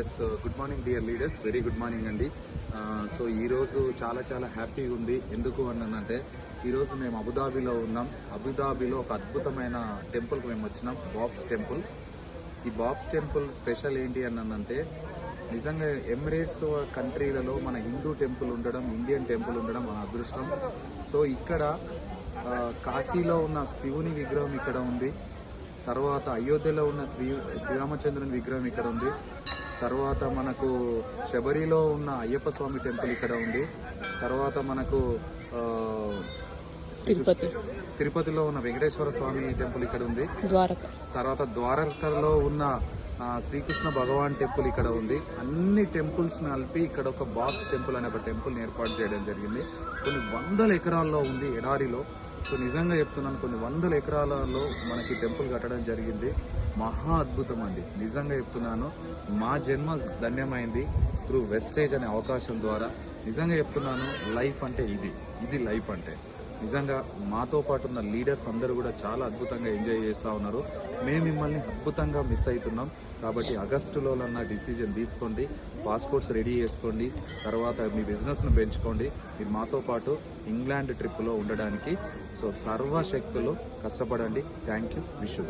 Yes good morning dear leaders very good morning అండి so ఈరోజు చాలా చాలా హ్యాపీగా ఉంది. ఎందుకు అన్నానంటే ఈరోజు మేము అబుదాబిలో ఉన్నాం. అబుదాబిలో ఒక అద్భుతమైన టెంపుల్కి మేము వచ్చినాం. బాబ్స్ టెంపుల్ ఈ బాబ్స్ టెంపుల్ స్పెషల్ ఏంటి అన్నానంటే నిజంగా ఎమిరేట్స్ కంట్రీలలో మన హిందూ టెంపుల్ ఉండడం ఇండియన్ టెంపుల్ ఉండడం మన అదృష్టం. సో ఇక్కడ కాశీలో ఉన్న శివుని విగ్రహం ఇక్కడ ఉంది. తర్వాత అయోధ్యలో ఉన్న శ్రీ శ్రీరామచంద్రుని విగ్రహం ఇక్కడ ఉంది. తర్వాత మనకు శబరిలో ఉన్న అయ్యప్ప స్వామి టెంపుల్ ఇక్కడ ఉంది. తర్వాత మనకు తిరుపతి. తిరుపతిలో ఉన్న వెంకటేశ్వర స్వామి టెంపుల్ ఇక్కడ ఉంది. ద్వారక. తర్వాత ద్వారకలో ఉన్న శ్రీకృష్ణ భగవాన్ టెంపుల్ ఇక్కడ ఉంది. అన్ని టెంపుల్స్ కలిపి ఇక్కడ ఒక బాక్స్ టెంపుల్ అనే ఒక టెంపుల్ ఏర్పాటు చేయడం జరిగింది. కొన్ని వందల ఎకరాల్లో ఉంది ఎడారిలో. సో నిజంగా చెప్తున్నాను కొన్ని వందల ఎకరాలలో మనకి టెంపుల్ కట్టడం జరిగింది. మహా అద్భుతం అండి. నిజంగా చెప్తున్నాను మా జన్మ ధన్యమైంది త్రూ వెస్టేజ్ అనే అవకాశం ద్వారా. నిజంగా చెప్తున్నాను లైఫ్ అంటే ఇది. ఇది లైఫ్ అంటే. నిజంగా మాతో పాటు ఉన్న లీడర్స్ అందరూ కూడా చాలా అద్భుతంగా ఎంజాయ్ చేస్తూ ఉన్నారు. మేము మిమ్మల్ని అద్భుతంగా మిస్ అవుతున్నాం. కాబట్టి ఆగస్టులో అన్న డిసిజన్ తీసుకోండి. పాస్పోర్ట్స్ రెడీ చేసుకోండి. తర్వాత మీ బిజినెస్ను పెంచుకోండి. మీరు మాతో పాటు ఇంగ్లాండ్ ట్రిప్లో ఉండడానికి. సో సర్వశక్తులు కష్టపడండి. Thank you. Wish you